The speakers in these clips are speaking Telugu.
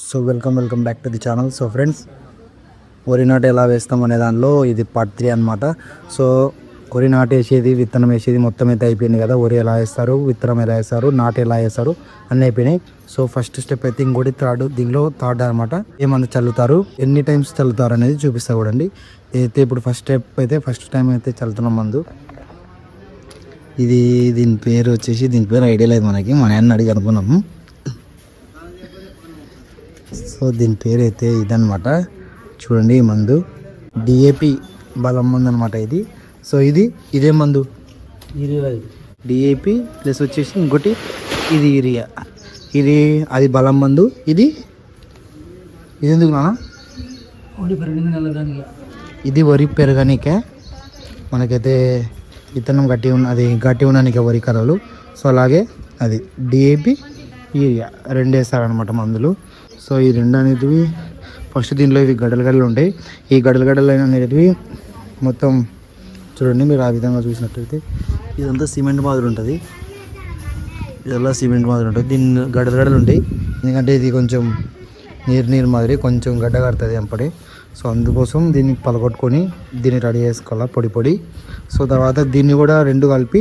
So welcome welcome back to the channel so friends వరి నాటు ఎలా వేస్తాం అనే దానిలో ఇది పార్ట్ త్రీ అనమాట సో వరి నాటు వేసేది విత్తనం వేసేది మొత్తం అయితే అయిపోయింది కదా. వరి ఎలా వేస్తారు విత్తనం ఎలా వేస్తారు నాటు ఎలా వేస్తారు అన్నీ అయిపోయినాయి. సో ఫస్ట్ స్టెప్ అయితే ఇంకోటి థర్డ్ దీనిలో థర్డ్ అనమాట ఏమన్నా చల్లుతారు ఎన్ని టైమ్స్ చల్లుతారు అనేది చూపిస్తా చూడండి. అయితే ఇప్పుడు ఫస్ట్ స్టెప్ అయితే ఫస్ట్ టైం అయితే చల్లుతున్నాం మందు. ఇది దీని పేరు వచ్చేసి దీని పేరు ఐడియా లేదు మనకి. మన అన్న అడిగి అనుకున్నాము సో దీని పేరు అయితే ఇదనమాట చూడండి ఈ మందు. డిఏపి బలం మందు అనమాట ఇది. సో ఇది ఇదే మందు. డిఏపి ప్లస్ వచ్చేసి ఇంకోటి ఇది యూరియా ఇది అది బలం మందు. ఇది ఇది ఎందుకు నాన్న? ఇది వరి పెరగనికే మనకైతే విత్తనం గట్టి ఉన్న అది గట్టి ఉండడానికి వరి కర్రలు. సో అలాగే అది డిఏపి యూరియా రెండు వేస్తారనమాట మందులు. సో ఈ రెండు అనేటివి ఫస్ట్ దీనిలో ఇవి గడ్డలు గడ్డలు ఉంటాయి. ఈ గడ్డలు గడ్డలు అనేటివి మొత్తం చూడండి మీరు ఆ విధంగా చూసినట్లయితే ఇదంతా సిమెంట్ మాదిరి ఉంటుంది. ఇదంతా సిమెంట్ మాదిరి ఉంటుంది. దీని గడ్డలు గడ్డలు ఉంటాయి. ఎందుకంటే ఇది కొంచెం నీరు నీరు మాదిరి కొంచెం గడ్డ కడుతుంది ఎంపడి సో అందుకోసం దీన్ని పలగొట్టుకొని దీన్ని రెడీ చేసుకోవాలా పొడి పొడి. సో తర్వాత దీన్ని కూడా రెండు కలిపి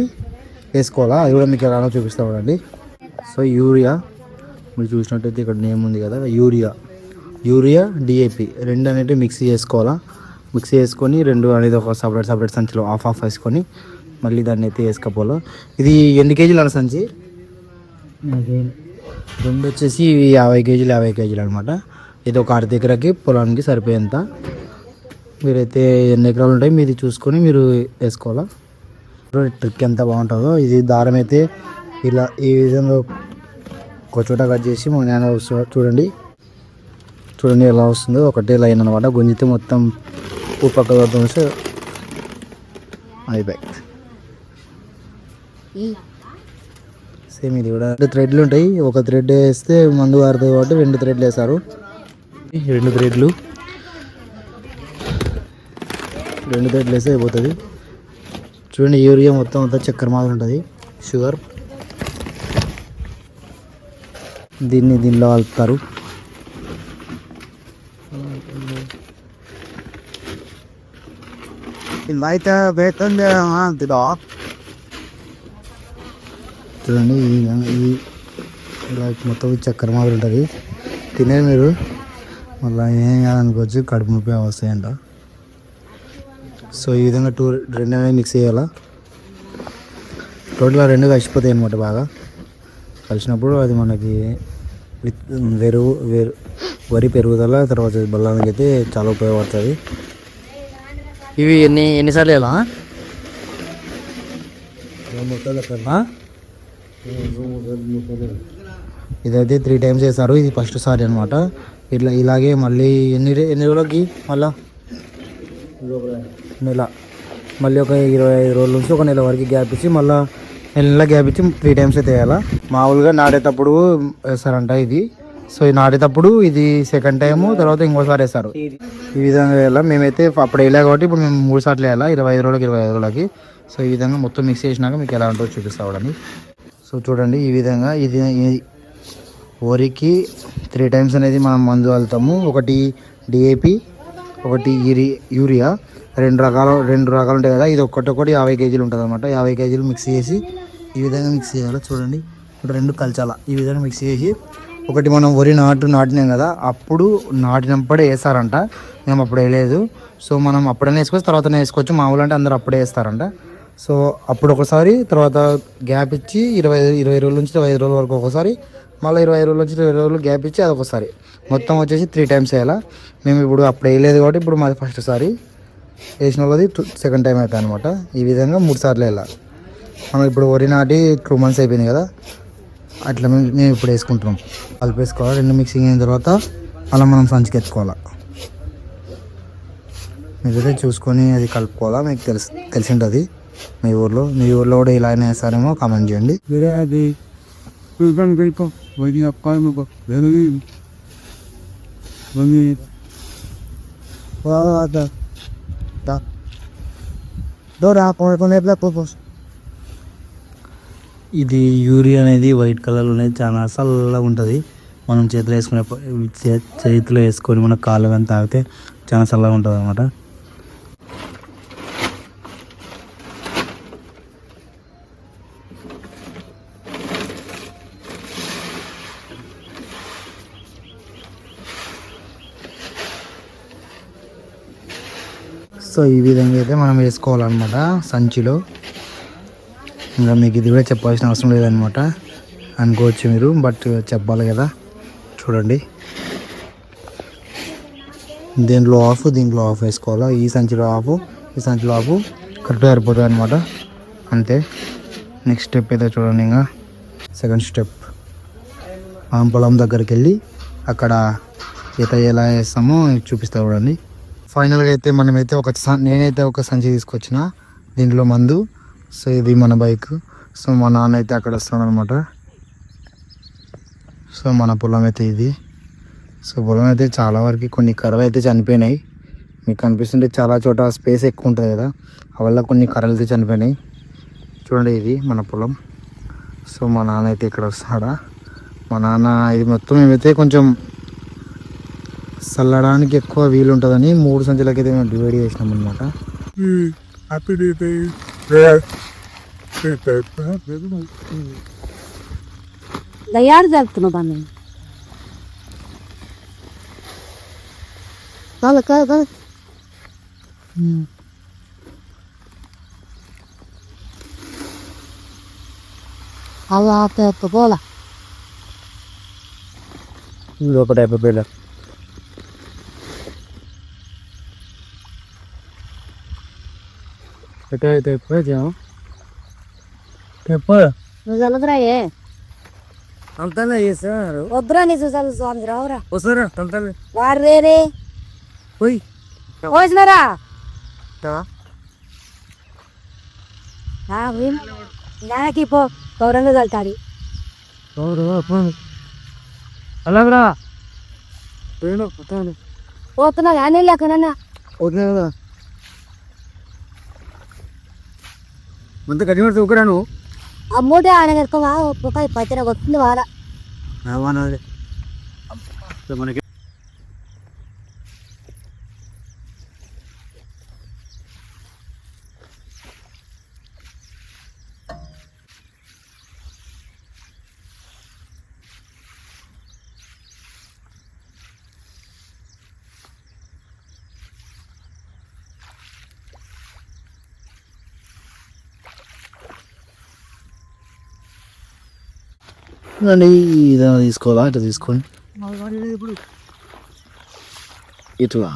వేసుకోవాలా? అది కూడా మీకు ఎలానో చూపిస్తామండి సో యూరియా మీరు చూసినట్టయితే ఇక్కడ నేమ్ ఉంది కదా యూరియా. యూరియా డిఏపి రెండు అనేవి మిక్సీ చేసుకోవాలా? మిక్సీ చేసుకొని రెండు అనేది ఒక సపరేట్ సపరేట్ సంచిలో ఆఫ్ ఆఫ్ వేసుకొని మళ్ళీ దాన్ని అయితే వేసుకోపోలా ఇది ఎన్ని కేజీలు అన్న సంచి? రెండు వచ్చేసి యాభై కేజీలు యాభై కేజీలు అనమాట ఇది ఒక అర్ధ ఎకరాకి పొలానికి సరిపోయేంత. మీరైతే ఎన్ని ఎకరాలు ఉంటాయి మీది చూసుకొని మీరు వేసుకోవాలా? ట్రిక్ ఎంత బాగుంటుందో. ఇది దారం అయితే ఇలా ఈ విధంగా ఒక చోట కట్ చేసి మన నాన్న వస్తు- చూడండి. చూడండి ఎలా వస్తుందో. ఒకటే లైన్ అనమాట గుంజితే మొత్తం ఉప్పు పక్క వస్తే అయిపోయి. సేమ్ ఇది కూడా. రెండు థ్రెడ్లు ఉంటాయి. ఒక థ్రెడ్ వేస్తే మందు కారుతుంది కాబట్టి రెండు థ్రెడ్లు వేస్తారు రెండు థ్రెడ్లు రెండు థ్రెడ్లు వేస్తే అయిపోతుంది. చూడండి యూరియా మొత్తం అంతా చక్కెర మాదిరి ఉంటుంది. షుగర్. దీన్ని దీనిలో కలుపుతారు అయితే వేస్తుంది చూడండి ఈ విధంగా ఈ ఇలా మొత్తం చక్కెర మాదిరి ఉంటుంది. తినేది మీరు? మళ్ళీ ఏం కాదనుకోవచ్చు కడుపు నొప్పి వస్తాయంట సో ఈ విధంగా టూ రెండు అనేవి మిక్స్ చేయాలా? టోటల్గా రెండు కలిసిపోతాయి అనమాట బాగా. కలిసినప్పుడు అది మనకి విత్ వెరువు వేరు వరి పెరుగుదల తర్వాత బల్లానికి అయితే చాలా ఉపయోగపడుతుంది. ఇవి ఎన్ని ఎన్నిసార్లు వేయాలా ఇదైతే త్రీ టైమ్స్ వేస్తారు ఇది ఫస్ట్ సారి అనమాట ఇట్లా ఇలాగే మళ్ళీ ఎన్ని ఎన్ని రోజులకి మళ్ళా? నెల. మళ్ళీ ఒక ఇరవై ఐదు రోజుల నుంచి ఒక నెల వరకు గ్యాప్ ఇచ్చి మళ్ళీ నెల నెల గ్యాప్ ఇచ్చి త్రీ టైమ్స్ అయితే వేయాలా మామూలుగా నాటేటప్పుడు వేస్తారంట ఇది. సో ఇది నాటేటప్పుడు ఇది సెకండ్ టైము తర్వాత ఇంకోసారి వేస్తారు. ఈ విధంగా వేయాలా. మేమైతే అప్పుడు వేయలే కాబట్టి ఇప్పుడు మేము మూడు సార్లు వేయాలా. ఇరవై ఐదు రోజులకి ఇరవై ఐదు రోజులకి. సో ఈ విధంగా మొత్తం మిక్స్ చేసినాక మీకు ఎలా ఉంటుందో చూపిస్తా సో చూడండి ఈ విధంగా ఇది వరికి త్రీ టైమ్స్ అనేది మనం మందు వెళ్తాము. ఒకటి డిఏపి ఒకటి యూరి యూరియా. రెండు రకాలు రెండు రకాలు ఉంటాయి కదా. ఇది ఒక్కటి ఒకటి యాభై కేజీలు ఉంటుంది అనమాట యాభై కేజీలు మిక్స్ చేసి ఈ విధంగా మిక్స్ చేయాలి. చూడండి. ఇప్పుడు రెండు కలచాల. ఈ విధంగా మిక్స్ చేసి ఒకటి మనం వరి నాటు నాటినాం కదా. అప్పుడు నాటినప్పుడే వేస్తారంట. మేము అప్పుడు వేయలేదు. సో మనం అప్పుడైనా వేసుకోవచ్చు తర్వాతనే వేసుకోవచ్చు. మామూలు అంటే అందరూ అప్పుడే వేస్తారంట. సో అప్పుడు ఒకసారి తర్వాత గ్యాప్ ఇచ్చి ఇరవై ఇరవై రోజుల నుంచి ఇరవై ఐదు రోజుల వరకు ఒకసారి మళ్ళీ ఇరవై ఐదు రోజుల నుంచి ఇరవై రోజులు గ్యాప్ ఇచ్చి అది ఒకసారి మొత్తం వచ్చేసి త్రీ టైమ్స్ వేయాలా. మేము ఇప్పుడు అప్పుడు వేయలేదు కాబట్టి ఇప్పుడు మాది ఫస్ట్ సారి. వేసిన వాళ్ళది సెకండ్ టైం అవుతుంది అనమాట ఈ విధంగా మూడు సార్లు వెళ్ళాలి మనం ఇప్పుడు వరి నాటి టూ మంత్స్ అయిపోయింది కదా అట్లా మేము ఇప్పుడు వేసుకుంటున్నాం. కలిపేసుకోవాలి రెండు మిక్సింగ్ అయిన తర్వాత అలా మనం సంచికి ఎత్తుకోవాలి. మీరైతే చూసుకొని అది కలుపుకోవాలా? మీకు తెలిసి తెలిసి ఉంటుంది మీ ఊర్లో మీ ఊర్లో కూడా ఇలానే వేస్తారేమో కామెంట్ చేయండి. 그래 డోరా కొన్ని పోస్ ఇది యూరియా అనేది వైట్ కలర్ అనేది చాలా అసల్లా ఉంటుంది. మనం చేతిలో వేసుకునే చేతిలో వేసుకొని మన కాళ్ళు కానీ తాగితే చాలా చల్లగా ఉంటుంది అనమాట సో ఈ విధంగా అయితే మనం వేసుకోవాలన్నమాట సంచిలో. ఇంకా మీకు ఇది కూడా చెప్పాల్సిన అవసరం లేదనమాట అనుకోవచ్చు మీరు బట్ చెప్పాలి కదా. చూడండి. దీంట్లో ఆఫ్ దీంట్లో ఆఫ్ వేసుకోవాలా? ఈ సంచిలో ఆఫ్ ఈ సంచిలో ఆఫ్ కరెక్ట్గా సరిపోతుంది అనమాట అంతే. నెక్స్ట్ స్టెప్ అయితే చూడండి ఇంకా. Second step. మనం పొలం దగ్గరికి వెళ్ళి అక్కడ ఈత ఎలా వేస్తామో చూపిస్తా చూడండి. ఫైనల్గా అయితే మనమైతే ఒక స- నేనైతే ఒక సంచి తీసుకొచ్చిన. దీంట్లో మందు. సో ఇది మన బైక్. సో మా నాన్న అయితే అక్కడ వస్తున్నాడు అనమాట సో మన పొలం అయితే ఇది. సో పొలం అయితే చాలా వరకు కొన్ని కర్రలు అయితే చనిపోయినాయి. మీకు కనిపిస్తుంటే చాలా చోట స్పేస్ ఎక్కువ ఉంటుంది కదా. అవల్ల వల్ల కొన్ని కర్రలు అయితే చనిపోయినాయి. చూడండి ఇది మన పొలం. సో మా నాన్న అయితే ఇక్కడ వస్తాడా? మా నాన్న ఇది మొత్తం మేమైతే కొంచెం చల్లడానికి ఎక్కువ వీలు ఉంటుందని మూడు సంచులకైతే మేము డివైడ్ చేసినాం అనమాట దయ్యాడు జరుపుతున్నావు బాగా కాదు కాదు కాదు. అలా పోలా ఇది ఒక టైప్ పేల అయితే నువ్వు చల్లదురాయే అంతనే చేస్తారు వద్దురా నీ చూసాను స్వామి రావురా వస్తారా అంతనే వారు రేరే పోయి పోసినారా నాకు పో గౌరంగా చల్తాడి అలాగరా పోతున్నా కానీ లేకనన్నా ఓకే కదా మంత కట్టి పడితే ఒకరా నువ్వు ఆ మూట ఒక వస్తుంది వాడ మనకి అండి ఇదేమో తీసుకోవాలా? ఇట్లా తీసుకోండి ఇట్లా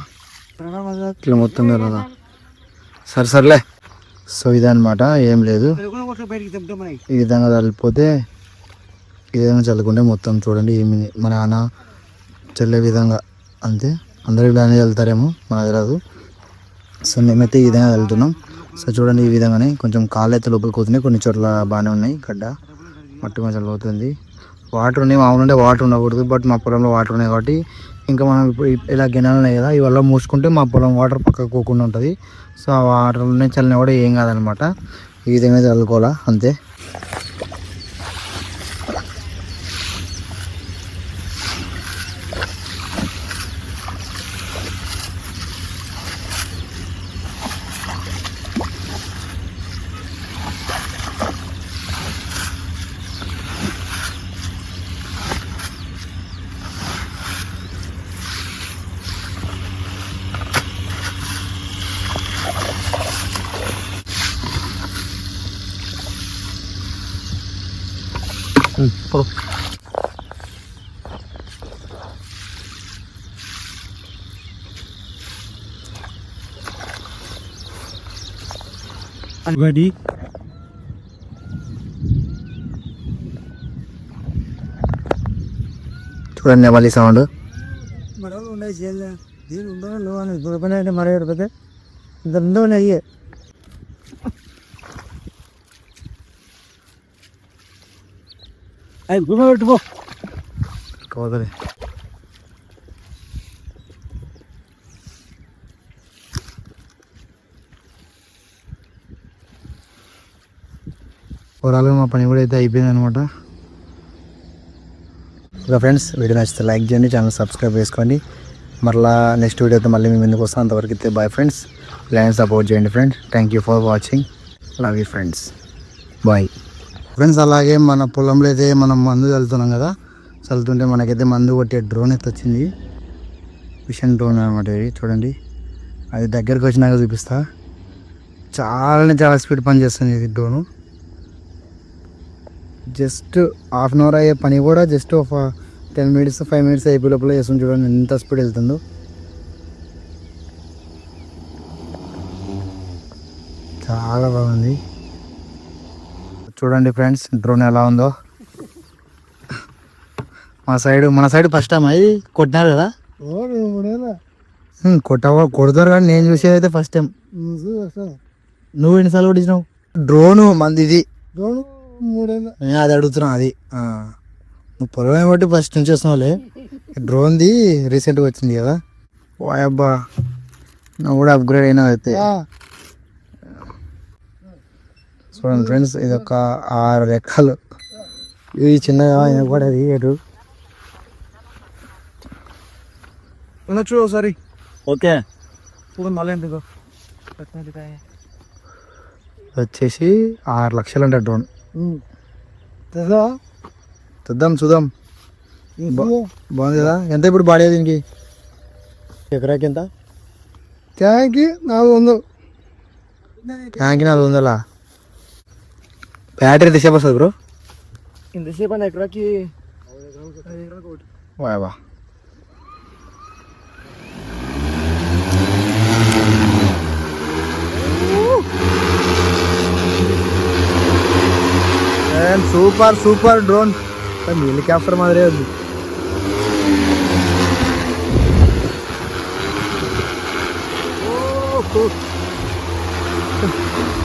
ఇట్లా మొత్తం కదా సరే సర్లే. సో ఇదన్నమాట. ఏం లేదు. ఈ విధంగా చల్లిపోతే ఈ విధంగా చల్లుకుంటే మొత్తం చూడండి. ఏమి మన నాన్న చల్లే విధంగా అంతే. అందరూ ఇలానే చల్లుతారేమో మనకు తెలియదు సో మేమైతే ఈ విధంగా వెళ్తున్నాం సో చూడండి ఈ విధంగానే. కొంచెం కాళ్ళు అయితే లోపలికి పోతున్నాయి. కొన్ని చోట్ల బాగానే ఉన్నాయి. గడ్డ మట్టి కొంచెం లోతుంది వాటర్ ఉన్నాయి మామూలు ఉంటే వాటర్ ఉండకూడదు బట్ మా పొలంలో వాటర్ ఉన్నాయి కాబట్టి ఇంకా మనం ఇప్పుడు ఇలా గిన్నెలు ఉన్నాయి కదా ఇవల్ల మూసుకుంటే మా పొలం వాటర్ పక్కకు పోకుండా ఉంటుంది. సో ఆ వాటర్ ఉన్నాయి చల్లినా కూడా ఏం కాదనమాట. ఈ విధంగా చల్లుకోవాలా అంతే. Ready? చూడండి మళ్ళీ సౌండ్ మరొకరు ఉన్నాయి చేయలే దీని ఉండవు నువ్వు అని దొరకనే మరొకరు పెద్ద ఇంత ఉండవు అయ్యే అవి గుమ్మ పెట్టుకో కావదలే ఓవరాల్గా మా పని కూడా అయితే అయిపోయింది అనమాట ఓకే ఫ్రెండ్స్ వీడియో నచ్చితే లైక్ చేయండి ఛానల్ సబ్స్క్రైబ్ చేసుకోండి. మరలా నెక్స్ట్ వీడియోతో మళ్ళీ మేము ఎందుకు వస్తాం అంతవరకు అయితే బాయ్ ఫ్రెండ్స్ లైన్ సపోర్ట్ చేయండి friends thank you for watching love you friends bye friends అలాగే మన పొలంలో అయితే మనం మందు చల్లుతున్నాం కదా. చల్లుతుంటే మనకైతే మందు కొట్టే డ్రోన్ అయితే వచ్చింది. మిషన్ డ్రోన్ అనమాట ఇది చూడండి. అది దగ్గరకు వచ్చినాక చూపిస్తా. చాలా చాలా స్పీడ్ పని చేస్తుంది ఇది drone. Just half an hour అయ్యే పని కూడా జస్ట్ ఒక టెన్ మినిట్స్ ఫైవ్ మినిట్స్ అయిపోయే లోపల చేస్తుంది చూడండి ఎంత స్పీడ్ వెళ్తుందో. చాలా బాగుంది. చూడండి ఫ్రెండ్స్ డ్రోన్ ఎలా ఉందో. మా సైడ్ మన సైడ్ ఫస్ట్ టైం అది కొట్టినారు కదా? హ్మ్, కొట్టవ? కొడతారు కానీ నేను చూసేది అయితే ఫస్ట్ టైం నువ్వు ఎన్నిసార్లు కొట్టించినావు? డ్రోను మంది ఇది మూడేళ్ళ. నేను అది అడుగుతున్నా అది. నువ్వు పొలమే బట్టి ఫస్ట్ నుంచి వస్తున్నావులే. డ్రోన్ది రీసెంట్గా వచ్చింది కదా. ఓ అబ్బా నువ్వు కూడా అప్గ్రేడ్ అయినా అయితే. చూడండి ఫ్రెండ్స్ ఇది ఒక ఆరు రెక్కలు ఇది చిన్నగా వినపడేది ఎటు చూడు ఒకసారి. ఓకే. మళ్ళీ ఎందుకు? వచ్చేసి ఆరు లక్షలు అంట డ్రోన్. తెలుసా చూద్దాం. బాగుంది కదా ఎంత ఇప్పుడు బాడీ దీనికి? ఎకరాకి ఎంత? ట్యాంక్ నాలుగు వందలు. ట్యాంక్ నాలుగు వందలా? బ్యాటరీ తీసేపు వస్తుంది బ్రో? ఇంతసేపు అని ఎకరాకి? వాయబా సూపర్ సూపర్ డ్రోన్ హెలికాప్టర్ మాదిరే ఉంది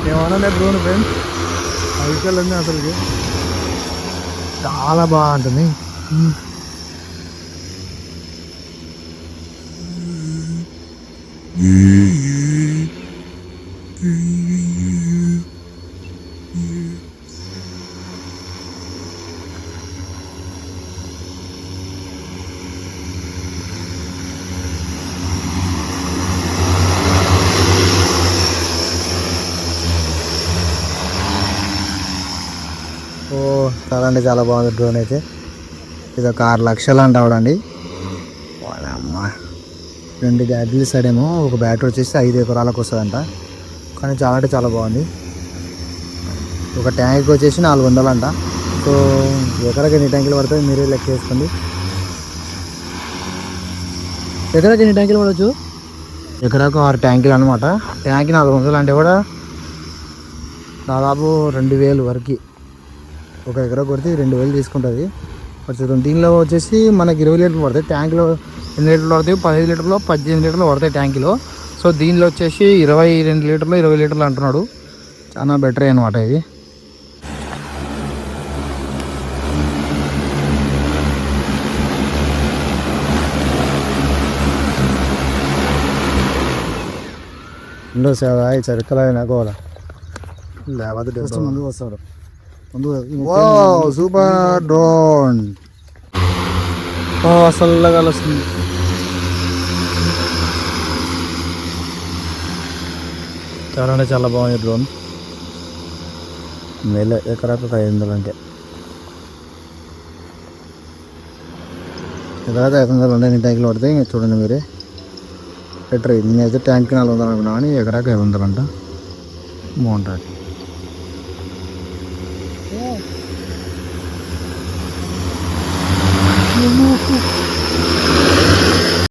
ఏమన్నా డ్రోన్ ఫ్రెండ్స్ అవికల్ అసలుకి చాలా బాగుంటుంది ఓ చాలా అంటే చాలా బాగుంది డ్రోన్ అయితే. ఇది ఒక ఆరు లక్షలు అంట అవడండి రెండు బ్యాటరీలు ఏమో ఒక బ్యాటరీ వచ్చేసి ఐదు ఎకరాలకు వస్తుందంట. కానీ చాలా అంటే చాలా బాగుంది. ఒక ట్యాంక్ వచ్చేసి నాలుగు వందలు సో ఎకరాకి ఎన్ని ట్యాంకులు పడతాయి మీరే లెక్క చేసుకోండి. ఎకరాకి ఎన్ని ట్యాంకులు పడవచ్చు? ఎకరాకు ఆరు ట్యాంకులు అనమాట ట్యాంక్ నాలుగు వందలు అంటే కూడా దాదాపు రెండు వేలు వరకు. ఒక ఎకరా కొడితే రెండు వేలు తీసుకుంటుంది. వచ్చేది దీనిలో వచ్చేసి మనకి ఇరవై లీటర్లు పడతాయి. ట్యాంకులో ఎన్ని లీటర్లు పడతాయి? పదిహేను లీటర్లు పద్దెనిమిది లీటర్లు పడతాయి ట్యాంకులో సో దీనిలో వచ్చేసి ఇరవై రెండు లీటర్లు ఇరవై లీటర్లు అంటున్నాడు. చాలా బెటర్ అనమాట ఇది. ఉండదు సేవ చరికలైన చరికలు లేకపోతే వస్తాడు. ముందు సూపర్ డ్రోన్ అసలు కలుస్తుంది చాలా అంటే చాలా బాగుంది డ్రోన్ మేలే ఎకరాకు ఒక ఐదు వందలు అంటే ఎకరాకు ఐదు వందలు ఉండే ఎన్ని ట్యాంకులు పడితే ఇంకా చూడండి మీరే బెటర్ నేనైతే ట్యాంక్కి నాలుగు వందలు అనుకున్నా కానీ ఎకరాకు ఐదు వందలు అంట బాగుంటుంది